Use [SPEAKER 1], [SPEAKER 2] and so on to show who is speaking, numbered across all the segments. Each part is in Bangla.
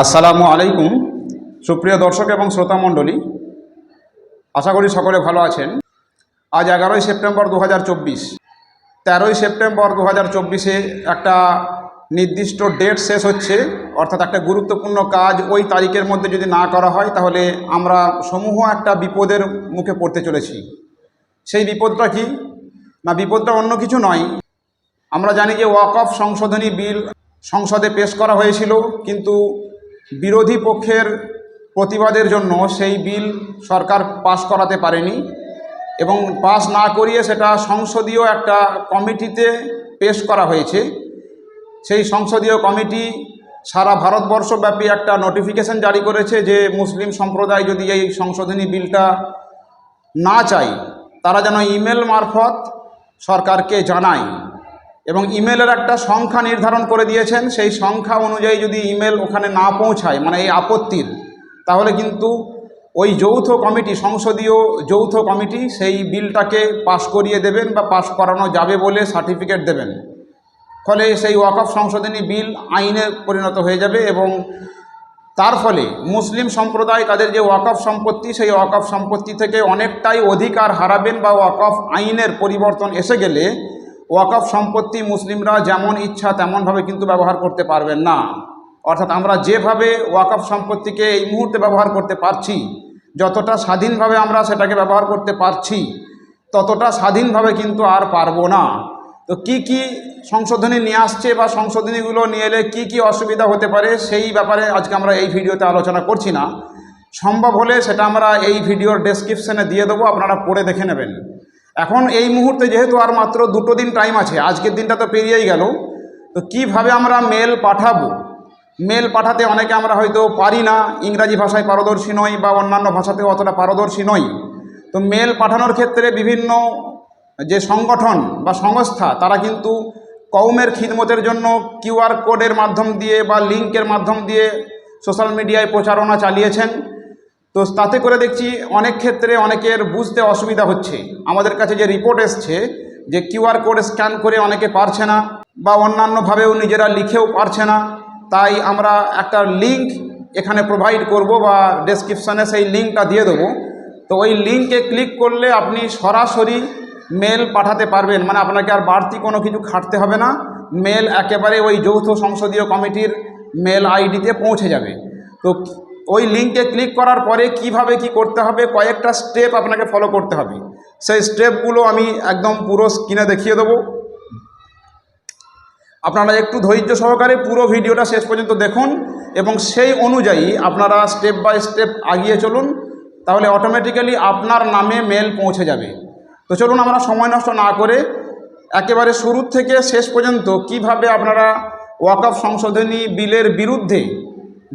[SPEAKER 1] আসসালামু আলাইকুম। সুপ্রিয় দর্শক এবং শ্রোতা মণ্ডলী, আশা করি সকলে ভালো আছেন। আজ এগারোই সেপ্টেম্বর দু হাজার চব্বিশ। তেরোই সেপ্টেম্বর দু হাজার চব্বিশে একটা নির্দিষ্ট ডেট শেষ হচ্ছে, অর্থাৎ একটা গুরুত্বপূর্ণ কাজ ওই তারিখের মধ্যে যদি না করা হয়, তাহলে আমরা সমূহ একটা বিপদের মুখে পড়তে চলেছি। সেই বিপদটা কি? না, বিপদটা অন্য কিছু নয়। আমরা জানি যে ওয়াক অফ সংশোধনী বিল সংসদে পেশ করা হয়েছিল, কিন্তু বিরোধী পক্ষের প্রতিবাদের জন্য সেই বিল সরকার পাশ করাতে পারেনি এবং পাশ না করিয়ে সেটা সংসদীয় একটা কমিটিতে পেশ করা হয়েছে। সেই সংসদীয় কমিটি সারা ভারতবর্ষব্যাপী একটা নোটিফিকেশন জারি করেছে যে মুসলিম সম্প্রদায় যদি এই সংশোধনী বিলটা না চাই তারা যেন ইমেল মারফত সরকারকে জানায়। এবং ইমেলের একটা সংখ্যা নির্ধারণ করে দিয়েছেন। সেই সংখ্যা অনুযায়ী যদি ইমেল ওখানে না পৌঁছায় মানে এই আপত্তির, তাহলে কিন্তু ওই যৌথ কমিটি, সংসদীয় যৌথ কমিটি সেই বিলটাকে পাশ করিয়ে দেবেন বা পাশ করানো যাবে বলে সার্টিফিকেট দেবেন। ফলে সেই ওয়াকফ সংশোধনী বিল আইনে পরিণত হয়ে যাবে এবং তার ফলে মুসলিম সম্প্রদায় তাদের যে ওয়াকফ সম্পত্তি, সেই ওয়াকফ সম্পত্তি থেকে অনেকটাই অধিকার হারাবেন বা ওয়াকফ আইনের পরিবর্তন এসে গেলে ওয়াকফ সম্পত্তি মুসলিমরা যেমন ইচ্ছা তেমনভাবে কিন্তু ব্যবহার করতে পারবেন না। অর্থাৎ আমরা যেভাবে ওয়াকফ সম্পত্তিকে এই মুহূর্তে ব্যবহার করতে পারছি, যতটা স্বাধীনভাবে আমরা সেটাকে ব্যবহার করতে পারছি, ততটা স্বাধীনভাবে কিন্তু আর পারব না। তো কি কি সংশোধনী নিয়ে আসছে বা সংশোধনীগুলো নিয়ে এলে কী কী অসুবিধা হতে পারে সেই ব্যাপারে আজকে আমরা এই ভিডিওতে আলোচনা করছি না। সম্ভব হলে সেটা আমরা এই ভিডিওর ডেসক্রিপশনে দিয়ে দেবো, আপনারা পড়ে দেখে নেবেন। এখন এই মুহূর্তে যেহেতু আর মাত্র দুটো দিন টাইম আছে, আজকের দিনটা তো পেরিয়েই গেল, তো কীভাবে আমরা মেল পাঠাবো? মেল পাঠাতে অনেকে আমরা হয়তো পারি না, ইংরাজি ভাষায় পারদর্শী নই বা অন্যান্য ভাষাতেও অতটা পারদর্শী নই। তো মেল পাঠানোর ক্ষেত্রে বিভিন্ন যে সংগঠন বা সংস্থা, তারা কিন্তু কৌমের খিদমতের জন্য কিউআর কোডের মাধ্যম দিয়ে বা লিঙ্কের মাধ্যম দিয়ে সোশ্যাল মিডিয়ায় প্রচারণা চালিয়েছেন। তো তাতে করে দেখছি অনেক ক্ষেত্রে অনেকের বুঝতে অসুবিধা হচ্ছে। আমাদের কাছে যে রিপোর্ট এসছে, যে কিউআর কোড স্ক্যান করে অনেকে পারছে না বা অন্যান্যভাবেও নিজেরা লিখেও পারছে না, তাই আমরা একটা লিঙ্ক এখানে প্রোভাইড করব বা ডেসক্রিপশানে সেই লিঙ্কটা দিয়ে দেবো। তো ওই লিঙ্কে ক্লিক করলে আপনি সরাসরি মেল পাঠাতে পারবেন। মানে আপনাকে আর বাড়তি কোনো কিছু খাটতে হবে না। মেল একেবারে ওই যৌথ সংসদীয় কমিটির মেল আইডিতে পৌঁছে যাবে। তো ওই লিঙ্কে ক্লিক করার পরে কীভাবে কি করতে হবে, কয়েকটা স্টেপ আপনাকে ফলো করতে হবে। সেই স্টেপগুলো আমি একদম পুরো স্ক্রিনে দেখিয়ে দেবো। আপনারা একটু ধৈর্য সহকারে পুরো ভিডিওটা শেষ পর্যন্ত দেখুন এবং সেই অনুযায়ী আপনারা স্টেপ বাই স্টেপ আগিয়ে চলুন, তাহলে অটোমেটিক্যালি আপনার নামে মেল পৌঁছে যাবে। তো চলুন আমরা সময় নষ্ট না করে একেবারে শুরু থেকে শেষ পর্যন্ত কীভাবে আপনারা ওয়াকফ সংশোধনী বিলের বিরুদ্ধে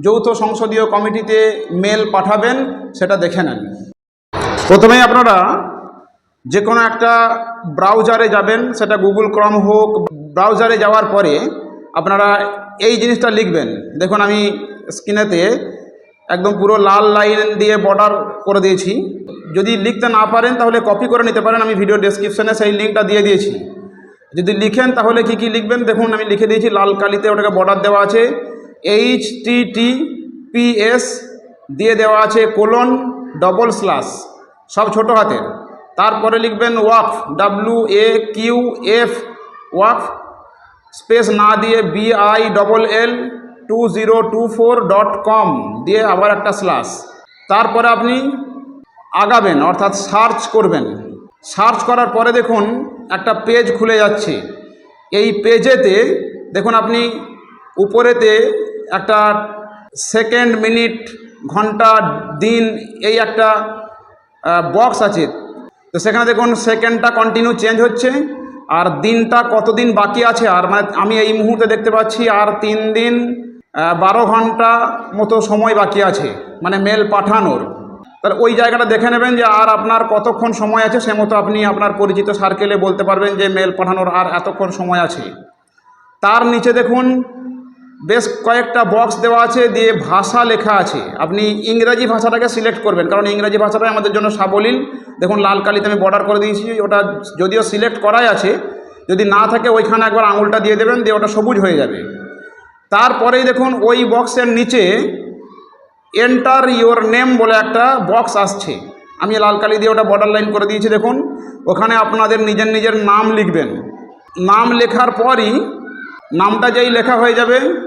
[SPEAKER 1] যৌথ সংসদীয় কমিটিতে মেল পাঠাবেন, সেটা দেখে নেন। প্রথমেই আপনারা যে কোনো একটা ব্রাউজারে যাবেন, সেটা গুগল ক্রম হোক, ব্রাউজারে যাওয়ার পরে আপনারা এই জিনিসটা লিখবেন। দেখুন, আমি স্ক্রিনেতে একদম পুরো লাল লাইন দিয়ে বর্ডার করে দিয়েছি। যদি লিখতে না পারেন, তাহলে কপি করে নিতে পারেন। আমি ভিডিও ডেসক্রিপশনে সেই লিঙ্কটা দিয়ে দিয়েছি। যদি লিখেন, তাহলে কি কি লিখবেন? দেখুন, আমি লিখে দিয়েছি, লাল কালিতে ওটাকে বর্ডার দেওয়া আছে। এইচ টি টি পিএস দিয়ে দেওয়া আছে কোলন ডবল স্ল্যাশ সব ছোট হাতের। তারপরে লিখবেন walk W A Q F walk space না দিয়ে B I double L two zero two four dot com দিয়ে আবার একটা স্ল্যাশ তারপরে আপনি আগাবেন, অর্থাৎ সার্চ করবেন। সার্চ করার পরে দেখুন একটা পেজ খুলে যাচ্ছে। এই পেজেতে দেখুন আপনি উপরেতে একটা সেকেন্ড মিনিট ঘণ্টা, দিন এই একটা বক্স আছে। তো সেখানে দেখুন সেকেন্ডটা কন্টিনিউ চেঞ্জ হচ্ছে, আর দিনটা কতদিন বাকি আছে, আর মানে আমি এই মুহূর্তে দেখতে পাচ্ছি আর তিন দিন বারো ঘণ্টা মতো সময় বাকি আছে মানে মেল পাঠানোর। তাহলে ওই জায়গাটা দেখে নেবেন যে আর আপনার কতক্ষণ সময় আছে, সে মতো আপনি আপনার পরিচিত সার্কেলে বলতে পারবেন যে মেল পাঠানোর আর এতক্ষণ সময় আছে। তার নিচে দেখুন বেশ কয়েকটা বক্স দেওয়া আছে, দিয়ে ভাষা লেখা আছে। আপনি ইংরাজি ভাষাটাকে সিলেক্ট করবেন, কারণ ইংরাজি ভাষাটাই আমাদের জন্য সাবলীল। দেখুন, লাল কালিতে আমি বর্ডার করে দিয়েছি, ওটা যদিও সিলেক্ট করাই আছে, যদি না থাকে ওইখানে একবার আঙুলটা দিয়ে দেবেন, দিয়ে ওটা সবুজ হয়ে যাবে। তারপরেই দেখুন, ওই বক্সের নিচে এন্টার ইওর নেম বলে একটা বক্স আসছে। আমি লাল কালি দিয়ে ওটা বর্ডার লাইন করে দিয়েছি, দেখুন। ওখানে আপনাদের নিজের নিজের নাম লিখবেন। নাম লেখার পরই নামটা যেই লেখা হয়ে যাবে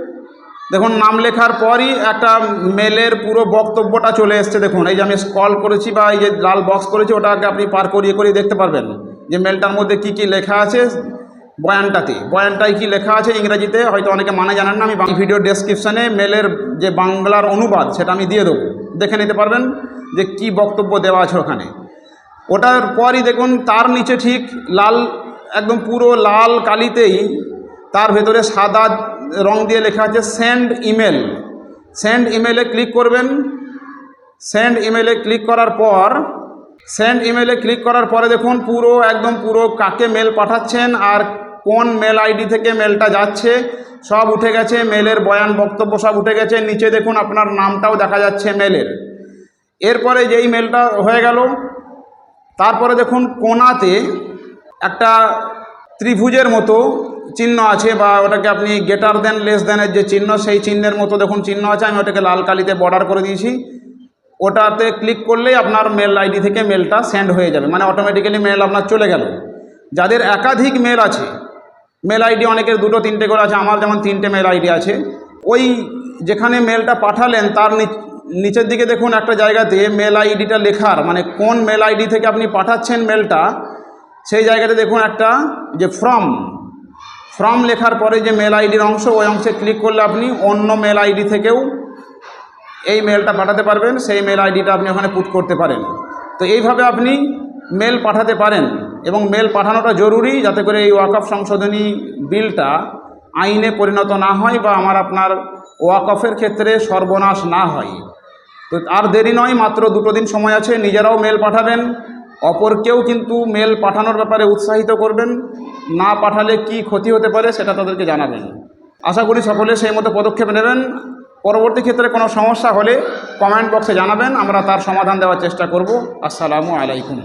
[SPEAKER 1] দেখুন, নাম লেখার পরই একটা মেলের পুরো বক্তব্যটা চলে এসছে, দেখুন। এই যে আমি স্কল করেছি বা এই যে লাল বক্স করেছি, ওটাকে আপনি পার করিয়ে করিয়ে দেখতে পারবেন যে মেলটার মধ্যে কি কি লেখা আছে বয়ানটাতে। বয়ানটায় কি লেখা আছে ইংরেজিতে, হয়তো অনেকে মানে জানেন না, আমি ভিডিও ডেসক্রিপশানে মেলের যে বাংলার অনুবাদ, সেটা আমি দিয়ে দেবো। দেখে নিতে পারবেন যে কি বক্তব্য দেওয়া আছে ওখানে। ওটার পরই দেখুন, তার নিচে ঠিক লাল, একদম পুরো লাল কালিতেই তার ভেতরে সাদা রং দিয়ে লেখা আছে সেন্ড ইমেল সেন্ড ইমেলে ক্লিক করবেন। সেন্ড ইমেলে ক্লিক করার পর সেন্ড ইমেলে ক্লিক করার পরে দেখুন পুরো, একদম পুরো কাকে মেল পাঠাচ্ছেন আর কোন মেল আইডি থেকে মেলটা যাচ্ছে। সব উঠে গেছে মেলের বয়ান বক্তব্য সব উঠে গেছে। নিচে দেখুন আপনার নামটাও দেখা যাচ্ছে মেলের এরপরে যেই মেলটা হয়ে গেল, তারপরে দেখুন কোনাতে একটা ত্রিভুজের মতো চিহ্ন আছে বা ওটাকে আপনি গেটার দেন লেস দেনের যে চিহ্ন, সেই চিহ্নের মতো দেখুন চিহ্ন আছে, আমি ওটাকে লাল কালিতে বর্ডার করে দিয়েছি। ওটাতে ক্লিক করলেই আপনার মেল আইডি থেকে মেলটা সেন্ড হয়ে যাবে মানে অটোমেটিক্যালি মেল আপনার চলে গেল। যাদের একাধিক মেল আছে মেল আইডি অনেকের দুটো, তিনটে করে আছে, আমার যেমন তিনটে মেল আইডি আছে, ওই যেখানে মেলটা পাঠালেন, তার নিচের দিকে দেখুন একটা জায়গাতে মেল আইডিটা লেখার মানে কোন মেল আইডি থেকে আপনি পাঠাচ্ছেন মেলটা সেই জায়গাতে দেখুন একটা যে ফ্রম ফ্রম লেখার পরে যে মেল আইডির অংশ, ওই অংশে ক্লিক করলে আপনি অন্য মেল আইডি থেকেও এই মেলটা পাঠাতে পারবেন। সেই মেল আইডিটা আপনি ওখানে পুট করতে পারেন। তো এইভাবে আপনি মেল পাঠাতে পারেন এবং মেল পাঠানোটা জরুরি যাতে করে এই ওয়াকফ সংশোধনী বিলটা আইনে পরিণত না হয় বা আমার আপনার ওয়াকফের ক্ষেত্রে সর্বনাশ না হয়। তো আর দেরি নয়, মাত্র দুটো দিন সময় আছে, নিজেরাও মেল পাঠাবেন। অপরকেও কিন্তু মেল পাঠানোর ব্যাপারে উৎসাহিত করবেন, না পাঠালে কি ক্ষতি হতে পারে সেটা তাদেরকে জানাবেন। আশা করি সকলে সেই মতো পদক্ষেপ নেবেন। পরবর্তী ক্ষেত্রে কোনো সমস্যা হলে কমেন্ট বক্সে জানাবেন, আমরা তার সমাধান দেওয়ার চেষ্টা করব। আসসালামু আলাইকুম।